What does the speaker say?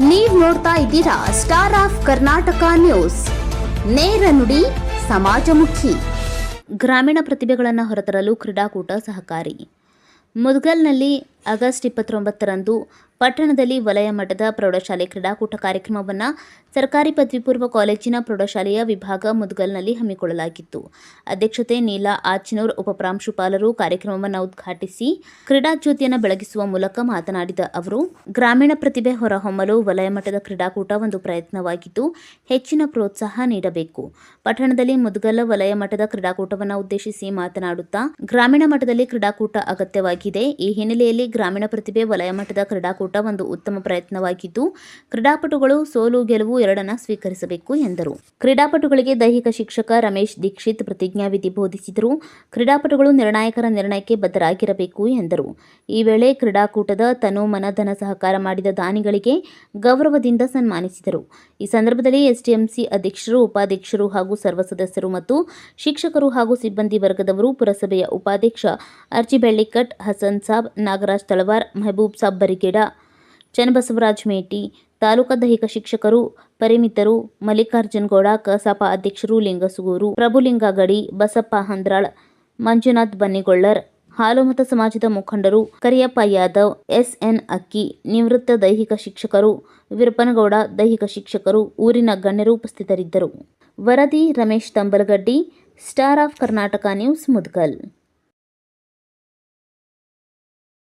ನೀವು ನೋಡ್ತಾ ಇದ್ದೀರಾ ಸ್ಟಾರ್ ಆಫ್ ಕರ್ನಾಟಕ ನ್ಯೂಸ್ ನೇರ ನುಡಿ, ಸಮಾಜಮುಖಿ. ಗ್ರಾಮೀಣ ಪ್ರತಿಭೆಗಳನ್ನು ಹೊರತರಲು ಕ್ರೀಡಾಕೂಟ ಸಹಕಾರಿ. ಮುದ್ಗಲ್ನಲ್ಲಿ ಆಗಸ್ಟ್ ಇಪ್ಪತ್ತೊಂಬತ್ತರಂದು ಪಟ್ಟಣದಲ್ಲಿ ವಲಯ ಮಟ್ಟದ ಪ್ರೌಢಶಾಲೆ ಕ್ರೀಡಾಕೂಟ ಕಾರ್ಯಕ್ರಮವನ್ನು ಸರ್ಕಾರಿ ಪದವಿ ಪೂರ್ವ ಕಾಲೇಜಿನ ಪ್ರೌಢಶಾಲೆಯ ವಿಭಾಗ ಮುದ್ಗಲ್ನಲ್ಲಿ ಹಮ್ಮಿಕೊಳ್ಳಲಾಗಿತ್ತು. ಅಧ್ಯಕ್ಷತೆ ನೀಲಾ ಆಚಿನೂರ್ ಉಪಪ್ರಾಂಶುಪಾಲರು ಕಾರ್ಯಕ್ರಮವನ್ನು ಉದ್ಘಾಟಿಸಿ ಕ್ರೀಡಾ ಜ್ಯೋತಿಯನ್ನು ಬೆಳಗಿಸುವ ಮೂಲಕ ಮಾತನಾಡಿದ ಅವರು, ಗ್ರಾಮೀಣ ಪ್ರತಿಭೆ ಹೊರಹೊಮ್ಮಲು ವಲಯ ಮಟ್ಟದ ಕ್ರೀಡಾಕೂಟ ಒಂದು ಪ್ರಯತ್ನವಾಗಿದ್ದು ಹೆಚ್ಚಿನ ಪ್ರೋತ್ಸಾಹ ನೀಡಬೇಕು. ಪಟ್ಟಣದಲ್ಲಿ ಮುದ್ಗಲ್ ವಲಯ ಮಟ್ಟದ ಕ್ರೀಡಾಕೂಟವನ್ನು ಉದ್ದೇಶಿಸಿ ಮಾತನಾಡುತ್ತಾ, ಗ್ರಾಮೀಣ ಮಟ್ಟದಲ್ಲಿ ಕ್ರೀಡಾಕೂಟ ಅಗತ್ಯವಾಗಿದೆ. ಈ ಹಿನ್ನೆಲೆಯಲ್ಲಿ ಗ್ರಾಮೀಣ ಪ್ರತಿಭೆ ವಲಯ ಮಟ್ಟದ ಕ್ರೀಡಾಕೂಟ ಒಂದು ಉತ್ತಮ ಪ್ರಯತ್ನವಾಗಿದ್ದು, ಕ್ರೀಡಾಪಟುಗಳು ಸೋಲು ಗೆಲುವು ಎರಡನ್ನ ಸ್ವೀಕರಿಸಬೇಕು ಎಂದರು. ಕ್ರೀಡಾಪಟುಗಳಿಗೆ ದೈಹಿಕ ಶಿಕ್ಷಕ ರಮೇಶ್ ದೀಕ್ಷಿತ್ ಪ್ರತಿಜ್ಞಾವಿಧಿ ಬೋಧಿಸಿದರು. ಕ್ರೀಡಾಪಟುಗಳು ನಿರ್ಣಾಯಕರ ನಿರ್ಣಯಕ್ಕೆ ಬದ್ಧರಾಗಿರಬೇಕು ಎಂದರು. ಈ ವೇಳೆ ಕ್ರೀಡಾಕೂಟದ ತನು ಮನಧನ ಸಹಕಾರ ಮಾಡಿದ ದಾನಿಗಳಿಗೆ ಗೌರವದಿಂದ ಸನ್ಮಾನಿಸಿದರು. ಈ ಸಂದರ್ಭದಲ್ಲಿ ಎಸ್ಡಿಎಂಸಿ ಅಧ್ಯಕ್ಷರು, ಉಪಾಧ್ಯಕ್ಷರು ಹಾಗೂ ಸರ್ವ ಸದಸ್ಯರು ಮತ್ತು ಶಿಕ್ಷಕರು ಹಾಗೂ ಸಿಬ್ಬಂದಿ ವರ್ಗದವರು ಪುರಸಭೆಯ ಉಪಾಧ್ಯಕ್ಷ ಅರ್ಜಿ ಬೆಳ್ಳಿಕಟ್ ಹಸನ್ ಸಾಬ್, ನಾಗರಾಜ್ ತಳವಾರ್ ಮೆಹಬೂಬ್ ಸಾಬ್ ಬರಿಗೇಡ, ಚನ್ನಬಸವರಾಜ್ ಮೇಟಿ, ತಾಲೂಕಾ ದೈಹಿಕ ಶಿಕ್ಷಕರು, ಪರಿಮಿತರು ಮಲ್ಲಿಕಾರ್ಜುನಗೌಡ ಕಸಾಪ ಅಧ್ಯಕ್ಷರು, ಲಿಂಗಸುಗೂರು ಪ್ರಭುಲಿಂಗ ಗಡಿ ಬಸಪ್ಪ ಹಂದ್ರಾಳ್, ಮಂಜುನಾಥ್ ಬನ್ನಿಗೊಳ್ಳರ್ ಹಾಲುಮತ ಸಮಾಜದ ಮುಖಂಡರು, ಕರಿಯಪ್ಪ ಯಾದವ್, ಎಸ್ಎನ್ ಅಕ್ಕಿ, ನಿವೃತ್ತ ದೈಹಿಕ ಶಿಕ್ಷಕರು, ವಿರಪನಗೌಡ ದೈಹಿಕ ಶಿಕ್ಷಕರು, ಊರಿನ ಗಣ್ಯರು ಉಪಸ್ಥಿತರಿದ್ದರು. ವರದಿ Ramesh Tambalagaddi, star of Karnataka news Mudgal.